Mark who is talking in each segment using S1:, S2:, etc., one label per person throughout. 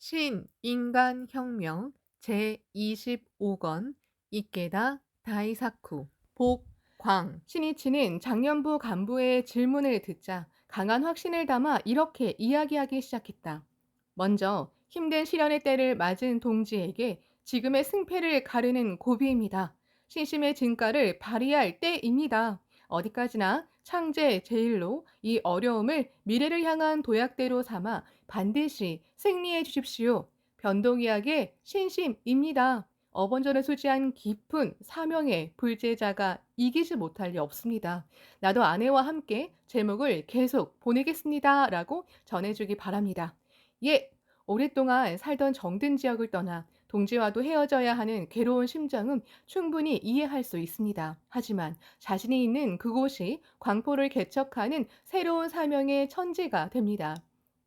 S1: 신 인간 혁명 제25권 이케다 다이사쿠 복 광 신이치는 장년부 간부의 질문을 듣자 강한 확신을 담아 이렇게 이야기하기 시작했다. 먼저 힘든 시련의 때를 맞은 동지에게 지금의 승패를 가르는 고비입니다. 신심의 진가를 발휘할 때입니다. 어디까지나 창제 제일로 이 어려움을 미래를 향한 도약대로 삼아 반드시 승리해 주십시오. 변동이하게 신심입니다. 어번전을 소지한 깊은 사명의 불제자가 이기지 못할 리 없습니다. 나도 아내와 함께 제목을 계속 보내겠습니다. 라고 전해주기 바랍니다. 예! 오랫동안 살던 정든 지역을 떠나 동지와도 헤어져야 하는 괴로운 심정은 충분히 이해할 수 있습니다. 하지만 자신이 있는 그곳이 광포를 개척하는 새로운 사명의 천지가 됩니다.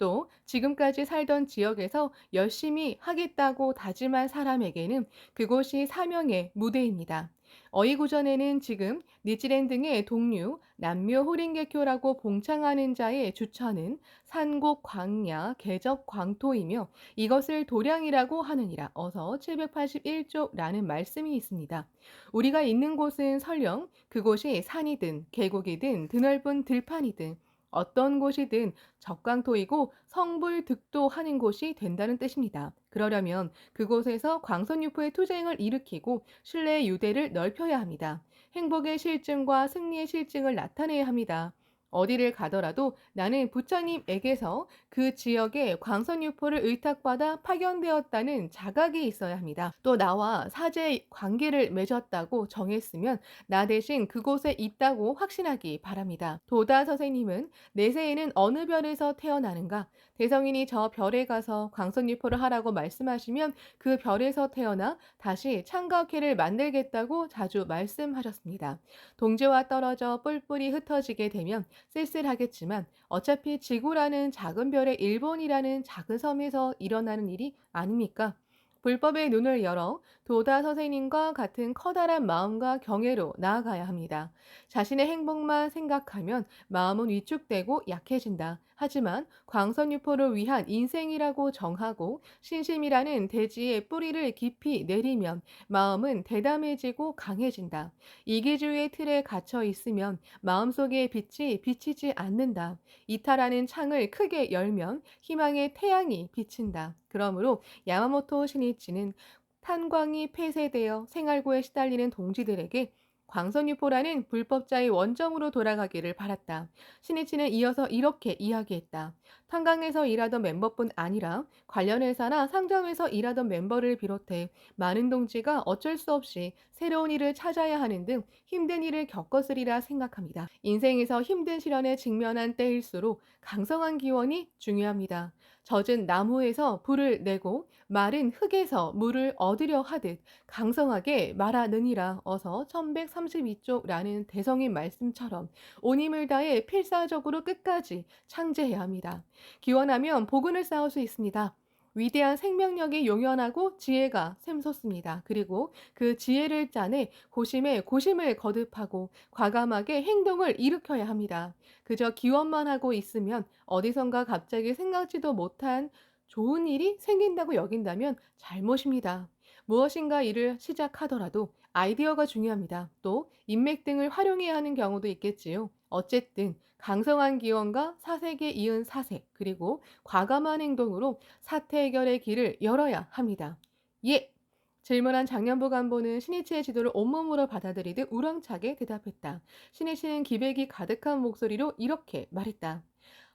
S1: 또 지금까지 살던 지역에서 열심히 하겠다고 다짐한 사람에게는 그곳이 사명의 무대입니다. 어이구전에는 지금 니지랜 등의 동류, 남묘 호링개교라고 봉창하는 자의 주처는 산곡 광야, 개적 광토이며 이것을 도량이라고 하느니라. 어서 781조라는 말씀이 있습니다. 우리가 있는 곳은 설령 그곳이 산이든 계곡이든 드넓은 들판이든 어떤 곳이든 적광토이고 성불득도 하는 곳이 된다는 뜻입니다. 그러려면 그곳에서 광선유포의 투쟁을 일으키고 신뢰의 유대를 넓혀야 합니다. 행복의 실증과 승리의 실증을 나타내야 합니다. 어디를 가더라도 나는 부처님에게서 그 지역에 광선유포를 의탁받아 파견되었다는 자각이 있어야 합니다. 또 나와 사제 관계를 맺었다고 정했으면 나 대신 그곳에 있다고 확신하기 바랍니다. 도다 선생님은 내세에는 어느 별에서 태어나는가? 대성인이 저 별에 가서 광선유포를 하라고 말씀하시면 그 별에서 태어나 다시 창각회를 만들겠다고 자주 말씀하셨습니다. 동지와 떨어져 뿔뿔이 흩어지게 되면 쓸쓸하겠지만 어차피 지구라는 작은 별의 일본이라는 작은 섬에서 일어나는 일이 아닙니까? 불법의 눈을 열어 도다 선생님과 같은 커다란 마음과 경애로 나아가야 합니다. 자신의 행복만 생각하면 마음은 위축되고 약해진다. 하지만 광선유포를 위한 인생이라고 정하고 신심이라는 대지의 뿌리를 깊이 내리면 마음은 대담해지고 강해진다. 이기주의 틀에 갇혀 있으면 마음속의 빛이 비치지 않는다. 이탈하는 창을 크게 열면 희망의 태양이 비친다. 그러므로 야마모토 신이치는 탄광이 폐쇄되어 생활고에 시달리는 동지들에게 광선유포라는 불법자의 원정으로 돌아가기를 바랐다. 신이치는 이어서 이렇게 이야기했다. 탄광에서 일하던 멤버뿐 아니라 관련 회사나 상점에서 일하던 멤버를 비롯해 많은 동지가 어쩔 수 없이 새로운 일을 찾아야 하는 등 힘든 일을 겪었으리라 생각합니다. 인생에서 힘든 시련에 직면한 때일수록 강성한 기원이 중요합니다. 젖은 나무에서 불을 내고 마른 흙에서 물을 얻으려 하듯 강성하게 말하느니라 어서 1132쪽라는 대성인 말씀처럼 온 힘을 다해 필사적으로 끝까지 창제해야 합니다. 기원하면 복운을 쌓을 수 있습니다. 위대한 생명력이 용연하고 지혜가 샘솟습니다. 그리고 그 지혜를 짜내 고심에 고심을 거듭하고 과감하게 행동을 일으켜야 합니다. 그저 기원만 하고 있으면 어디선가 갑자기 생각지도 못한 좋은 일이 생긴다고 여긴다면 잘못입니다. 무엇인가 일을 시작하더라도 아이디어가 중요합니다. 또 인맥 등을 활용해야 하는 경우도 있겠지요. 어쨌든 강성한 기원과 사색에 이은 사색 그리고 과감한 행동으로 사태 해결의 길을 열어야 합니다. 예! 질문한 장년부 간보는 신이치의 지도를 온몸으로 받아들이듯 우렁차게 대답했다. 신이치는 기백이 가득한 목소리로 이렇게 말했다.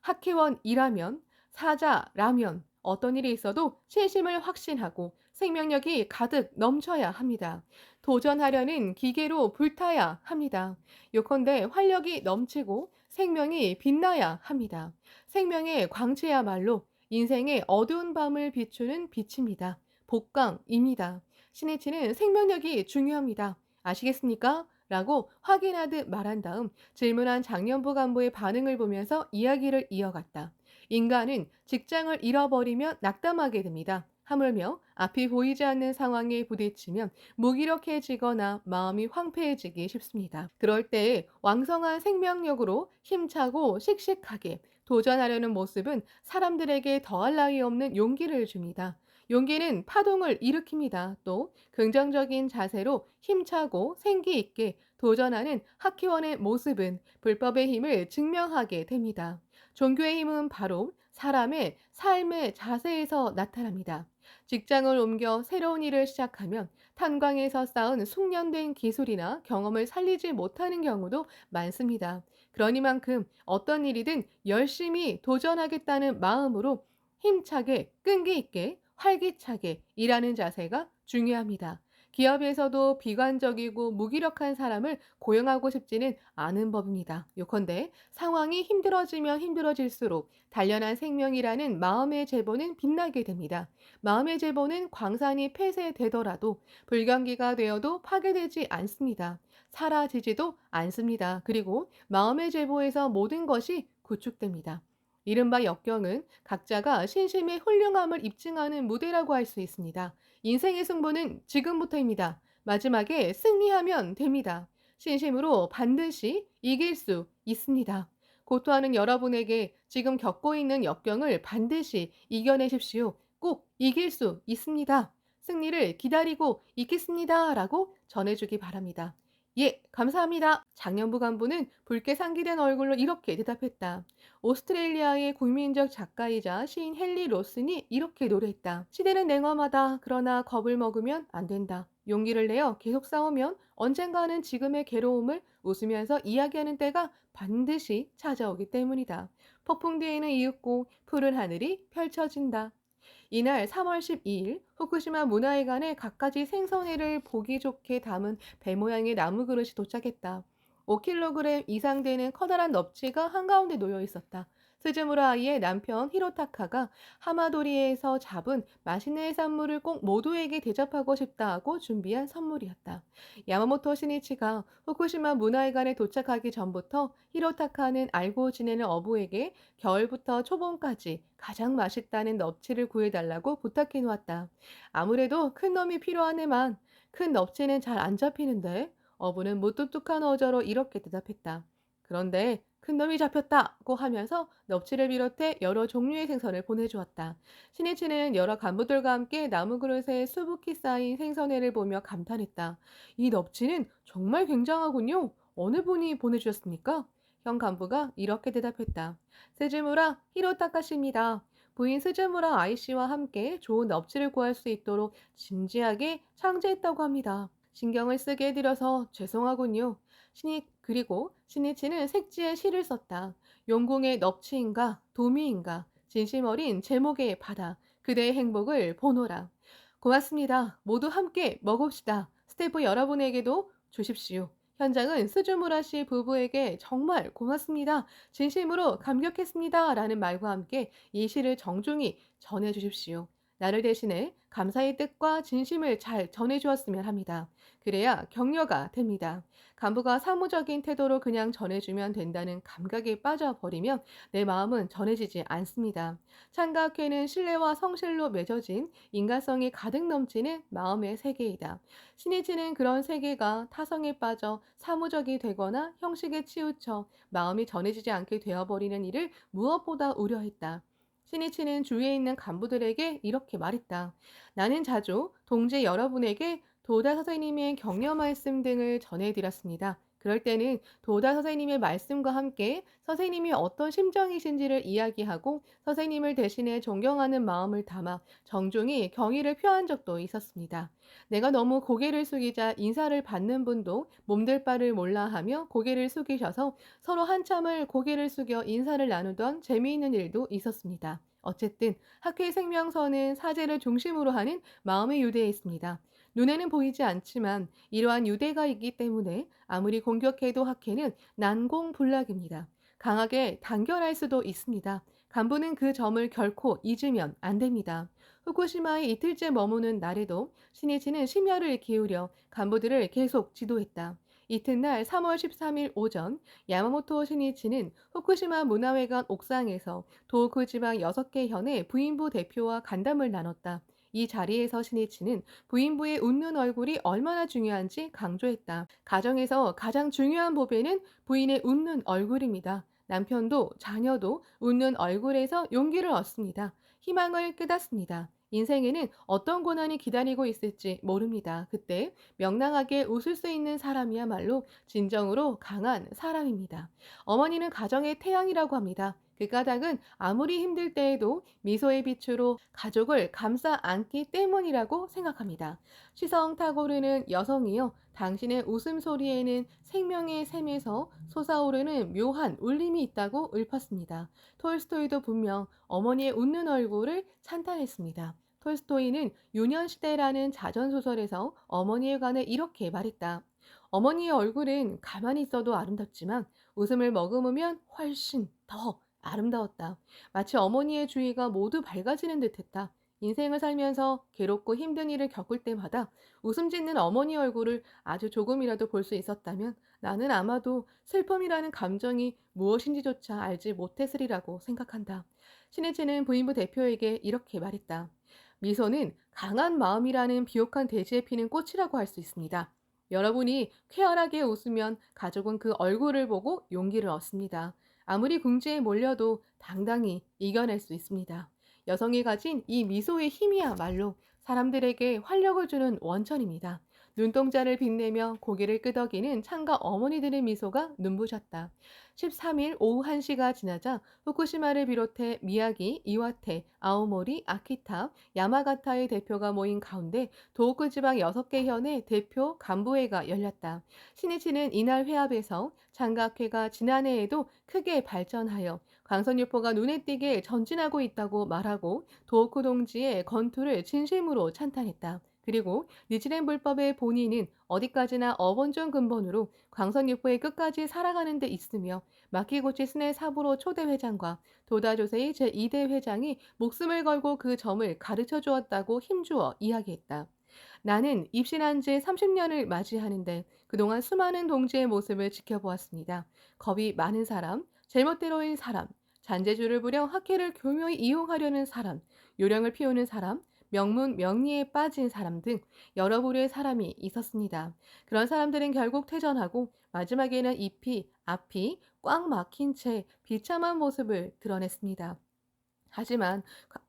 S1: 학회원이라면 사자라면 어떤 일이 있어도 신심을 확신하고 생명력이 가득 넘쳐야 합니다. 도전하려는 기계로 불타야 합니다. 요컨대 활력이 넘치고 생명이 빛나야 합니다. 생명의 광채야말로 인생의 어두운 밤을 비추는 빛입니다. 복강입니다. 신의치는 생명력이 중요합니다. 아시겠습니까? 라고 확인하듯 말한 다음 질문한 장년부 간부의 반응을 보면서 이야기를 이어갔다. 인간은 직장을 잃어버리면 낙담하게 됩니다. 하물며 앞이 보이지 않는 상황에 부딪히면 무기력해지거나 마음이 황폐해지기 쉽습니다. 그럴 때 왕성한 생명력으로 힘차고 씩씩하게 도전하려는 모습은 사람들에게 더할 나위 없는 용기를 줍니다. 용기는 파동을 일으킵니다. 또 긍정적인 자세로 힘차고 생기 있게 도전하는 학회원의 모습은 불법의 힘을 증명하게 됩니다. 종교의 힘은 바로 사람의 삶의 자세에서 나타납니다. 직장을 옮겨 새로운 일을 시작하면 탄광에서 쌓은 숙련된 기술이나 경험을 살리지 못하는 경우도 많습니다. 그러니만큼 어떤 일이든 열심히 도전하겠다는 마음으로 힘차게 끈기 있게 활기차게 일하는 자세가 중요합니다. 기업에서도 비관적이고 무기력한 사람을 고용하고 싶지는 않은 법입니다. 요컨대 상황이 힘들어지면 힘들어질수록 단련한 생명이라는 마음의 제보는 빛나게 됩니다. 마음의 제보는 광산이 폐쇄되더라도 불경기가 되어도 파괴되지 않습니다. 사라지지도 않습니다. 그리고 마음의 제보에서 모든 것이 구축됩니다. 이른바 역경은 각자가 신심의 훌륭함을 입증하는 무대라고 할 수 있습니다. 인생의 승부는 지금부터입니다. 마지막에 승리하면 됩니다. 신심으로 반드시 이길 수 있습니다. 고토하는 여러분에게 지금 겪고 있는 역경을 반드시 이겨내십시오. 꼭 이길 수 있습니다. 승리를 기다리고 있겠습니다. 라고 전해주기 바랍니다. 예, 감사합니다. 장년부 간부는 붉게 상기된 얼굴로 이렇게 대답했다. 오스트레일리아의 국민적 작가이자 시인 헨리 로슨이 이렇게 노래했다. 시대는 냉엄하다. 그러나 겁을 먹으면 안 된다. 용기를 내어 계속 싸우면 언젠가는 지금의 괴로움을 웃으면서 이야기하는 때가 반드시 찾아오기 때문이다. 폭풍 뒤에는 이윽고 푸른 하늘이 펼쳐진다. 이날 3월 12일 후쿠시마 문화회관에 갖가지 생선회를 보기 좋게 담은 배 모양의 나무 그릇이 도착했다. 5kg 이상 되는 커다란 넙치가 한가운데 놓여 있었다. 스즈무라 아이의 남편 히로타카가 하마도리에서 잡은 맛있는 해산물을 꼭 모두에게 대접하고 싶다 하고 준비한 선물이었다. 야마모토 시니치가 후쿠시마 문화회관에 도착하기 전부터 히로타카는 알고 지내는 어부에게 겨울부터 초봄까지 가장 맛있다는 넙치를 구해달라고 부탁해 놓았다. 아무래도 큰 놈이 필요하네만 큰 넙치는 잘 안 잡히는데 어부는 무뚝뚝한 어조로 이렇게 대답했다. 그런데 큰 놈이 잡혔다고 하면서 넙치를 비롯해 여러 종류의 생선을 보내주었다. 신이치는 여러 간부들과 함께 나무 그릇에 수북히 쌓인 생선회를 보며 감탄했다. 이 넙치는 정말 굉장하군요. 어느 분이 보내주셨습니까? 형 간부가 이렇게 대답했다. 스즈무라 히로타카시입니다. 부인 스즈무라 아이씨와 함께 좋은 넙치를 구할 수 있도록 진지하게 창제했다고 합니다. 신경을 쓰게 해드려서 죄송하군요. 신이 그리고 신이치는 색지에 시를 썼다. 용궁의 넙치인가 도미인가 진심 어린 제목의 바다 그대의 행복을 보노라. 고맙습니다. 모두 함께 먹읍시다. 스태프 여러분에게도 주십시오. 현장은 스즈무라 씨 부부에게 정말 고맙습니다. 진심으로 감격했습니다. 라는 말과 함께 이 시를 정중히 전해 주십시오. 나를 대신해 감사의 뜻과 진심을 잘 전해주었으면 합니다. 그래야 격려가 됩니다. 간부가 사무적인 태도로 그냥 전해주면 된다는 감각에 빠져버리면 내 마음은 전해지지 않습니다. 창가학회는 신뢰와 성실로 맺어진 인간성이 가득 넘치는 마음의 세계이다. 신이지는 그런 세계가 타성에 빠져 사무적이 되거나 형식에 치우쳐 마음이 전해지지 않게 되어버리는 일을 무엇보다 우려했다. 신이치는 주위에 있는 간부들에게 이렇게 말했다. 나는 자주 동지 여러분에게 도다 선생님의 격려 말씀 등을 전해드렸습니다. 그럴 때는 도다 선생님의 말씀과 함께 선생님이 어떤 심정이신지를 이야기하고 선생님을 대신해 존경하는 마음을 담아 정중히 경의를 표한 적도 있었습니다. 내가 너무 고개를 숙이자 인사를 받는 분도 몸들 바를 몰라 하며 고개를 숙이셔서 서로 한참을 고개를 숙여 인사를 나누던 재미있는 일도 있었습니다. 어쨌든 학회 생명서는 사제를 중심으로 하는 마음의 유대에 있습니다. 눈에는 보이지 않지만 이러한 유대가 있기 때문에 아무리 공격해도 학회는 난공불락입니다. 강하게 단결할 수도 있습니다. 간부는 그 점을 결코 잊으면 안 됩니다. 후쿠시마에 이틀째 머무는 날에도 신이치는 심혈을 기울여 간부들을 계속 지도했다. 이튿날 3월 13일 오전 야마모토 신이치는 후쿠시마 문화회관 옥상에서 도쿠 지방 6개 현의 부인부 대표와 간담을 나눴다. 이 자리에서 신이치는 부인부의 웃는 얼굴이 얼마나 중요한지 강조했다. 가정에서 가장 중요한 보배는 부인의 웃는 얼굴입니다. 남편도 자녀도 웃는 얼굴에서 용기를 얻습니다. 희망을 깨닫습니다. 인생에는 어떤 고난이 기다리고 있을지 모릅니다. 그때 명랑하게 웃을 수 있는 사람이야말로 진정으로 강한 사람입니다. 어머니는 가정의 태양이라고 합니다. 그 까닭은 아무리 힘들 때에도 미소의 빛으로 가족을 감싸 안기 때문이라고 생각합니다. 시성 타고르는 여성이여 당신의 웃음소리에는 생명의 샘에서 솟아오르는 묘한 울림이 있다고 읊었습니다. 톨스토이도 분명 어머니의 웃는 얼굴을 찬탄했습니다. 톨스토이는 유년시대라는 자전소설에서 어머니에 관해 이렇게 말했다. 어머니의 얼굴은 가만히 있어도 아름답지만 웃음을 머금으면 훨씬 더 아름다웠다. 마치 어머니의 주위가 모두 밝아지는 듯했다. 인생을 살면서 괴롭고 힘든 일을 겪을 때마다 웃음 짓는 어머니 얼굴을 아주 조금이라도 볼 수 있었다면 나는 아마도 슬픔이라는 감정이 무엇인지조차 알지 못했으리라고 생각한다. 신혜진은 부인부 대표에게 이렇게 말했다. 미소는 강한 마음이라는 비옥한 대지에 피는 꽃이라고 할 수 있습니다. 여러분이 쾌활하게 웃으면 가족은 그 얼굴을 보고 용기를 얻습니다. 아무리 궁지에 몰려도 당당히 이겨낼 수 있습니다. 여성이 가진 이 미소의 힘이야말로 사람들에게 활력을 주는 원천입니다. 눈동자를 빛내며 고개를 끄덕이는 창가 어머니들의 미소가 눈부셨다. 13일 오후 1시가 지나자 후쿠시마를 비롯해 미야기, 이와테, 아오모리, 아키타, 야마가타의 대표가 모인 가운데 도호쿠 지방 6개 현의 대표 간부회가 열렸다. 신이치는 이날 회합에서 장각회가 지난해에도 크게 발전하여 광선유포가 눈에 띄게 전진하고 있다고 말하고 도호쿠 동지의 건투를 진심으로 찬탄했다. 그리고 니치렌 불법의 본인은 어디까지나 어본존 근본으로 광선유포의 끝까지 살아가는 데 있으며 마키고치 스네 사부로 초대 회장과 도다 조세의 제2대 회장이 목숨을 걸고 그 점을 가르쳐 주었다고 힘주어 이야기했다. 나는 입신한 지 30년을 맞이하는데 그동안 수많은 동지의 모습을 지켜보았습니다. 겁이 많은 사람, 제멋대로인 사람, 잔재주를 부려 학회를 교묘히 이용하려는 사람, 요령을 피우는 사람, 명문 명리에 빠진 사람 등 여러 부류의 사람이 있었습니다. 그런 사람들은 결국 퇴전하고 마지막에는 잎이 앞이 꽉 막힌 채 비참한 모습을 드러냈습니다. 하지만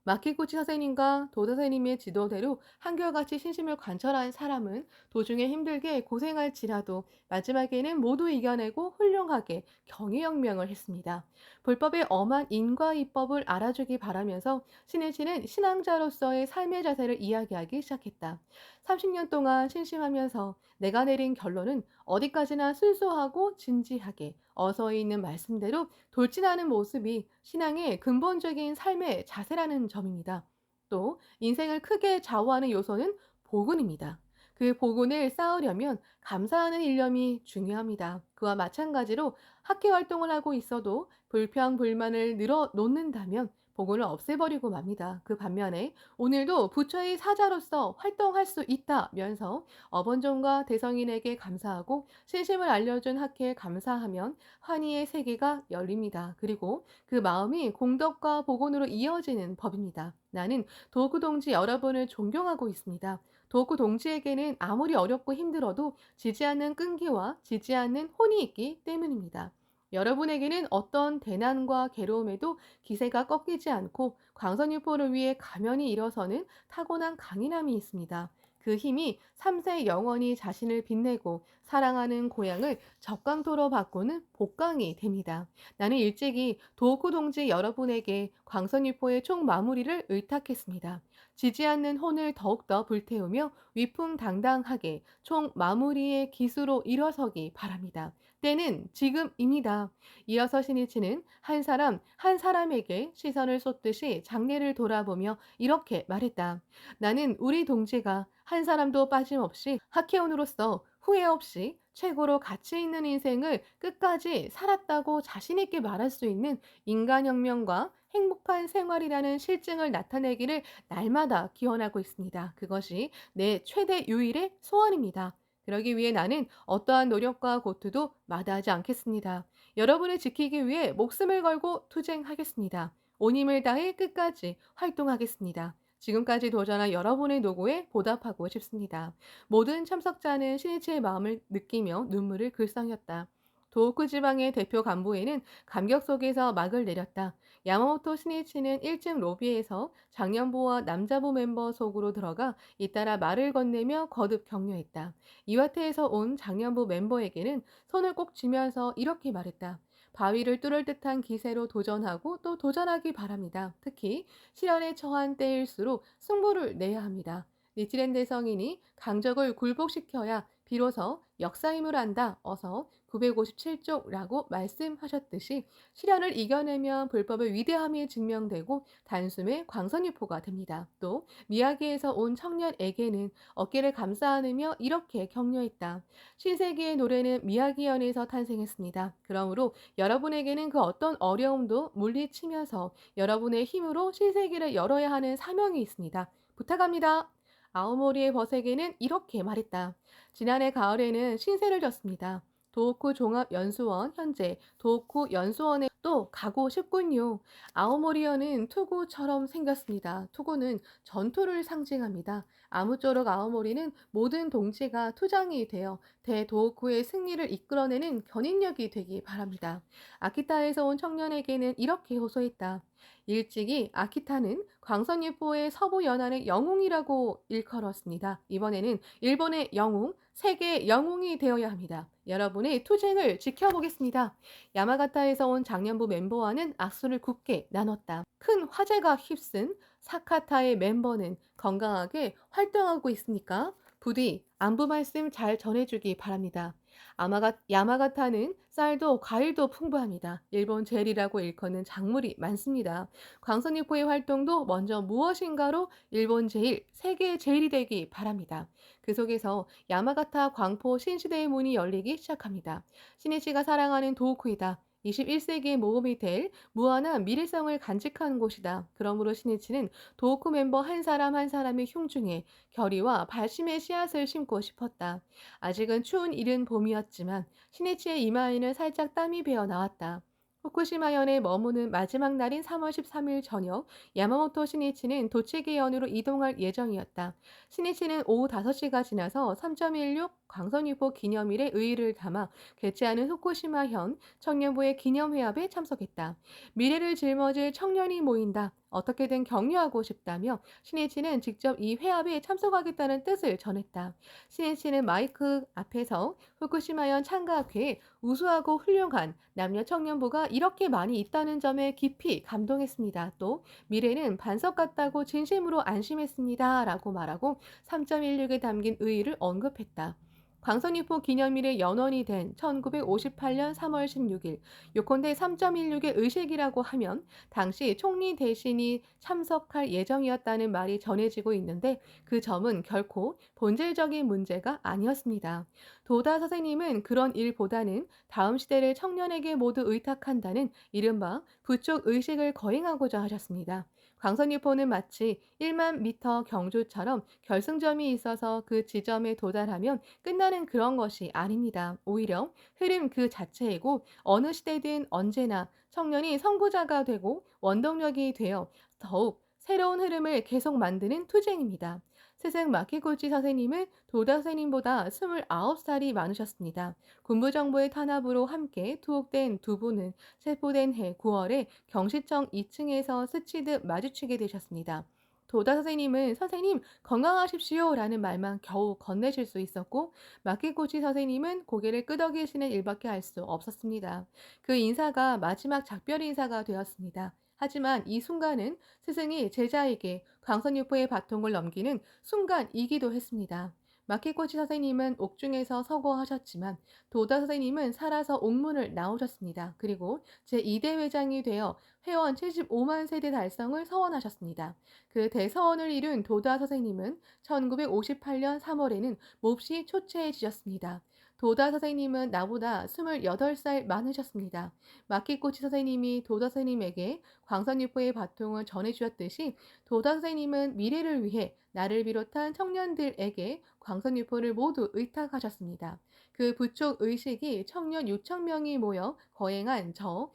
S1: 마키구치 선생님과 도도 선생님의 지도대로 한결같이 신심을 관철한 사람은 도중에 힘들게 고생할지라도 마지막에는 모두 이겨내고 훌륭하게 경의혁명을 했습니다. 불법의 엄한 인과 이법을 알아주기 바라면서 신혜진은 신앙자로서의 삶의 자세를 이야기하기 시작했다. 30년 동안 신심하면서 내가 내린 결론은 어디까지나 순수하고 진지하게 어서에 있는 말씀대로 돌진하는 모습이 신앙의 근본적인 삶의 자세라는 점입니다. 또 인생을 크게 좌우하는 요소는 복운입니다. 그 복운을 쌓으려면 감사하는 일념이 중요합니다. 그와 마찬가지로 학회 활동을 하고 있어도 불평, 불만을 늘어 놓는다면 복원을 없애버리고 맙니다. 그 반면에 오늘도 부처의 사자로서 활동할 수 있다면서 어번종과 대성인에게 감사하고 신심을 알려준 학회에 감사하면 환희의 세계가 열립니다. 그리고 그 마음이 공덕과 복원으로 이어지는 법입니다. 나는 도구 동지 여러분을 존경하고 있습니다. 도구 동지에게는 아무리 어렵고 힘들어도 지지 않는 끈기와 지지 않는 혼이 있기 때문입니다. 여러분에게는 어떤 대난과 괴로움에도 기세가 꺾이지 않고 광선유포를 위해 가면이 일어서는 타고난 강인함이 있습니다. 그 힘이 3세 영원히 자신을 빛내고 사랑하는 고향을 적강토로 바꾸는 복강이 됩니다. 나는 일찍이 도구 동지 여러분에게 광선유포의 총 마무리를 의탁했습니다. 지지 않는 혼을 더욱더 불태우며 위풍당당하게 총 마무리의 기수로 일어서기 바랍니다. 때는 지금입니다. 이어서 신이치는 한 사람 한 사람에게 시선을 쏟듯이 장례를 돌아보며 이렇게 말했다. 나는 우리 동지가 한 사람도 빠짐없이 학회원으로서 후회 없이 최고로 가치 있는 인생을 끝까지 살았다고 자신있게 말할 수 있는 인간혁명과 행복한 생활이라는 실증을 나타내기를 날마다 기원하고 있습니다. 그것이 내 최대 유일의 소원입니다. 그러기 위해 나는 어떠한 노력과 고투도 마다하지 않겠습니다. 여러분을 지키기 위해 목숨을 걸고 투쟁하겠습니다. 온 힘을 다해 끝까지 활동하겠습니다. 지금까지 도전한 여러분의 노고에 보답하고 싶습니다. 모든 참석자는 신이치의 마음을 느끼며 눈물을 글썽였다. 도호쿠 지방의 대표 간부에는 감격 속에서 막을 내렸다. 야마모토 스니치는 1층 로비에서 장년부와 남자부 멤버 속으로 들어가 잇따라 말을 건네며 거듭 격려했다. 이와테에서 온 장년부 멤버에게는 손을 꼭 쥐면서 이렇게 말했다. 바위를 뚫을 듯한 기세로 도전하고 또 도전하기 바랍니다. 특히 실현에 처한 때일수록 승부를 내야 합니다. 니치랜드 성인이 강적을 굴복시켜야 비로소 역사임을 안다. 어서 957쪽라고 말씀하셨듯이 실현을 이겨내면 불법의 위대함이 증명되고 단숨에 광선유포가 됩니다. 또 미야기에서 온 청년에게는 어깨를 감싸 안으며 이렇게 격려했다. 신세기의 노래는 미야기연에서 탄생했습니다. 그러므로 여러분에게는 그 어떤 어려움도 물리치면서 여러분의 힘으로 신세기를 열어야 하는 사명이 있습니다. 부탁합니다. 아오모리의 버세게는 이렇게 말했다. 지난해 가을에는 신세를 졌습니다. 도호쿠 종합연수원 현재 도호쿠 연수원에 또 가고 싶군요. 아오모리어는 투구처럼 생겼습니다. 투구는 전투를 상징합니다. 아무쪼록 아오모리는 모든 동지가 투장이 되어 대도호쿠의 승리를 이끌어내는 견인력이 되기 바랍니다. 아키타에서 온 청년에게는 이렇게 호소했다. 일찍이 아키타는 광선유포의 서부 연안의 영웅이라고 일컬었습니다. 이번에는 일본의 영웅, 세계의 영웅이 되어야 합니다. 여러분의 투쟁을 지켜보겠습니다. 야마가타에서 온 작년 부 멤버와는 악수를 굳게 나눴다. 큰 화제가 휩쓴 사카타의 멤버는 건강하게 활동하고 있으니까 부디 안부 말씀 잘 전해주기 바랍니다. 아마가, 야마가타는 쌀도 과일도 풍부합니다. 일본 젤이라고 일컫는 작물이 많습니다. 광선유포의 활동도 먼저 무엇인가로 일본 제일, 세계 제일이 되기 바랍니다. 그 속에서 야마가타 광포 신시대의 문이 열리기 시작합니다. 신이치가 사랑하는 도우쿠이다. 21세기의 모험이 될 무한한 미래성을 간직한 곳이다. 그러므로 신이치는 도호쿠 멤버 한 사람 한 사람의 흉중에 결의와 발심의 씨앗을 심고 싶었다. 아직은 추운 이른 봄이었지만 신이치의 이마에는 살짝 땀이 배어 나왔다. 후쿠시마현에 머무는 마지막 날인 3월 13일 저녁 야마모토 신이치는 도치기현으로 이동할 예정이었다. 신이치는 오후 5시가 지나서 3.16 광선유보 기념일에 의의를 담아 개최하는 후쿠시마현 청년부의 기념회합에 참석했다. 미래를 짊어질 청년이 모인다. 어떻게든 격려하고 싶다며 신혜치는 직접 이 회합에 참석하겠다는 뜻을 전했다. 신혜치는 마이크 앞에서 후쿠시마현 창가학회에 우수하고 훌륭한 남녀 청년부가 이렇게 많이 있다는 점에 깊이 감동했습니다. 또 미래는 반석 같다고 진심으로 안심했습니다. 라고 말하고 3.16에 담긴 의의를 언급했다. 광선유포 기념일의 연원이 된 1958년 3월 16일 요컨대 3.16의 의식이라고 하면 당시 총리 대신이 참석할 예정이었다는 말이 전해지고 있는데 그 점은 결코 본질적인 문제가 아니었습니다. 도다 선생님은 그런 일보다는 다음 시대를 청년에게 모두 의탁한다는 이른바 부축 의식을 거행하고자 하셨습니다. 광선유포는 마치 1만 미터 경주처럼 결승점이 있어서 그 지점에 도달하면 끝나는 그런 것이 아닙니다. 오히려 흐름 그 자체이고 어느 시대든 언제나 청년이 선구자가 되고 원동력이 되어 더욱 새로운 흐름을 계속 만드는 투쟁입니다. 스승 마키코치 선생님은 도다 선생님보다 29살이 많으셨습니다. 군부 정부의 탄압으로 함께 투옥된 두 분은 체포된 해 9월에 경시청 2층에서 스치듯 마주치게 되셨습니다. 도다 선생님은 선생님 건강하십시오 라는 말만 겨우 건네실 수 있었고 마키코치 선생님은 고개를 끄덕이시는 일밖에 할 수 없었습니다. 그 인사가 마지막 작별 인사가 되었습니다. 하지만 이 순간은 스승이 제자에게 광선유포의 바통을 넘기는 순간이기도 했습니다. 마키코치 선생님은 옥중에서 서거하셨지만 도다 선생님은 살아서 옥문을 나오셨습니다. 그리고 제2대 회장이 되어 회원 75만 세대 달성을 서원하셨습니다. 그 대서원을 이룬 도다 선생님은 1958년 3월에는 몹시 초췌해지셨습니다. 도다 선생님은 나보다 28살 많으셨습니다. 마키코치 선생님이 도다 선생님에게 광선유포의 바통을 전해주었듯이 도다 선생님은 미래를 위해 나를 비롯한 청년들에게 광선유포를 모두 의탁하셨습니다. 그 부촉 의식이 청년 6천 명이 모여 거행한 저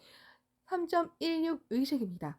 S1: 3.16 의식입니다.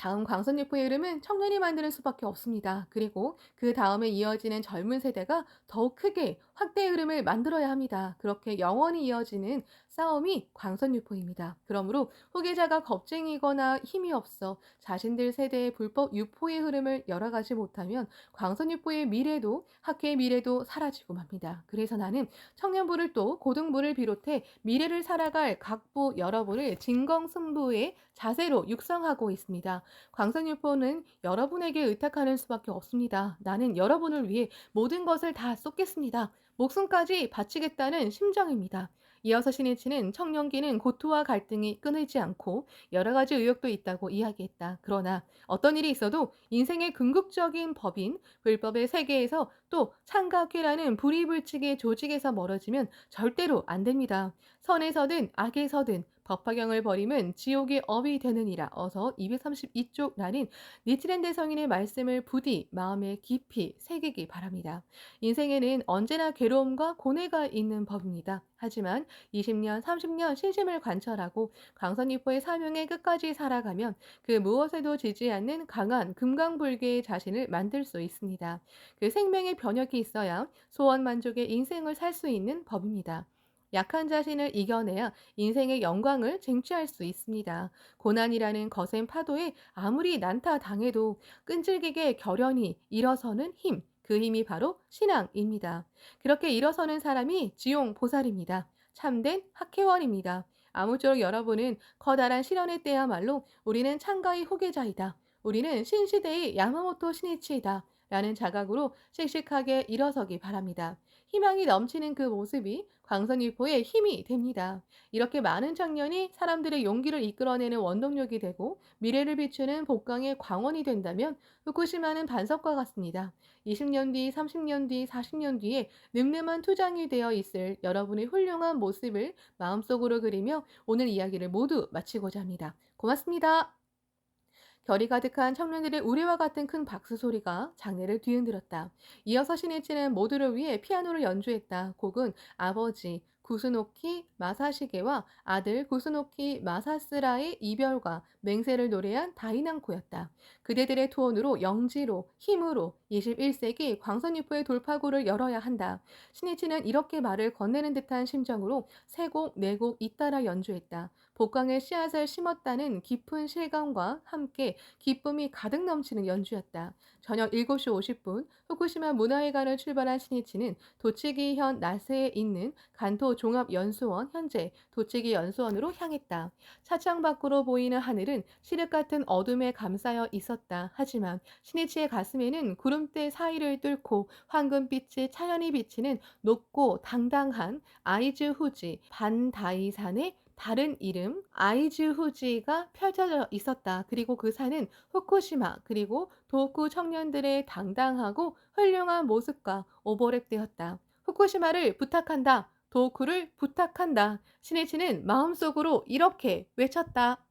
S1: 다음 광선유포의 흐름은 청년이 만드는 수밖에 없습니다. 그리고 그 다음에 이어지는 젊은 세대가 더욱 크게 확대의 흐름을 만들어야 합니다. 그렇게 영원히 이어지는 싸움이 광선유포입니다. 그러므로 후계자가 겁쟁이거나 힘이 없어 자신들 세대의 불법 유포의 흐름을 열어가지 못하면 광선유포의 미래도 학회의 미래도 사라지고 맙니다. 그래서 나는 청년부를 또 고등부를 비롯해 미래를 살아갈 각부 여러분을 진검승부의 자세로 육성하고 있습니다. 광선유포는 여러분에게 의탁하는 수밖에 없습니다. 나는 여러분을 위해 모든 것을 다 쏟겠습니다. 목숨까지 바치겠다는 심정입니다. 이어서 신해치는 청년기는 고토와 갈등이 끊이지 않고 여러 가지 의혹도 있다고 이야기했다. 그러나 어떤 일이 있어도 인생의 궁극적인 법인 불법의 세계에서 또 창각회라는 불이불칙의 조직에서 멀어지면 절대로 안 됩니다. 선에서든 악에서든 법화경을 버리면 지옥의 업이 되느니라. 어서 232쪽 라는 니트랜드 성인의 말씀을 부디 마음에 깊이 새기기 바랍니다. 인생에는 언제나 괴로움과 고뇌가 있는 법입니다. 하지만 20년, 30년 신심을 관철하고 광선유포의 사명에 끝까지 살아가면 그 무엇에도 지지 않는 강한 금강불개의 자신을 만들 수 있습니다. 그 생명의 변혁이 있어야 소원 만족의 인생을 살 수 있는 법입니다. 약한 자신을 이겨내야 인생의 영광을 쟁취할 수 있습니다. 고난이라는 거센 파도에 아무리 난타 당해도 끈질기게 결연히 일어서는 힘, 그 힘이 바로 신앙입니다. 그렇게 일어서는 사람이 지용 보살입니다. 참된 학회원입니다. 아무쪼록 여러분은 커다란 실현의 때야말로 우리는 창가의 후계자이다. 우리는 신시대의 야마모토 신이치이다. 라는 자각으로 씩씩하게 일어서기 바랍니다. 희망이 넘치는 그 모습이 광선유포의 힘이 됩니다. 이렇게 많은 청년이 사람들의 용기를 이끌어내는 원동력이 되고 미래를 비추는 복강의 광원이 된다면 후쿠시마는 반석과 같습니다. 20년 뒤, 30년 뒤, 40년 뒤에 늠름한 투장이 되어 있을 여러분의 훌륭한 모습을 마음속으로 그리며 오늘 이야기를 모두 마치고자 합니다. 고맙습니다. 결이 가득한 청년들의 우리와 같은 큰 박수 소리가 장례를 뒤흔들었다. 이어서 신해치는 모두를 위해 피아노를 연주했다. 곡은 아버지 구스노키 마사시게와 아들 구스노키 마사스라의 이별과 맹세를 노래한 다이난코였다. 그대들의 투혼으로 영지로 힘으로 21세기 광선유포의 돌파구를 열어야 한다. 신이치는 이렇게 말을 건네는 듯한 심정으로 세 곡, 네 곡 잇따라 연주했다. 복강의 씨앗을 심었다는 깊은 실감과 함께 기쁨이 가득 넘치는 연주였다. 저녁 7시 50분 후쿠시마 문화회관을 출발한 신이치는 도치기현 나세에 있는 간토 종합연수원 현재 도치기 연수원으로 향했다. 차창 밖으로 보이는 하늘은 시륵 같은 어둠에 감싸여 있었다. 하지만 신이치의 가슴에는 구름대 사이를 뚫고 황금빛이 차연히 비치는 높고 당당한 아이즈 후지 반다이산의 다른 이름 아이즈 후지가 펼쳐져 있었다. 그리고 그 산은 후쿠시마 그리고 도쿠 청년들의 당당하고 훌륭한 모습과 오버랩되었다. 후쿠시마를 부탁한다. 도쿠를 부탁한다. 신혜치는 마음속으로 이렇게 외쳤다.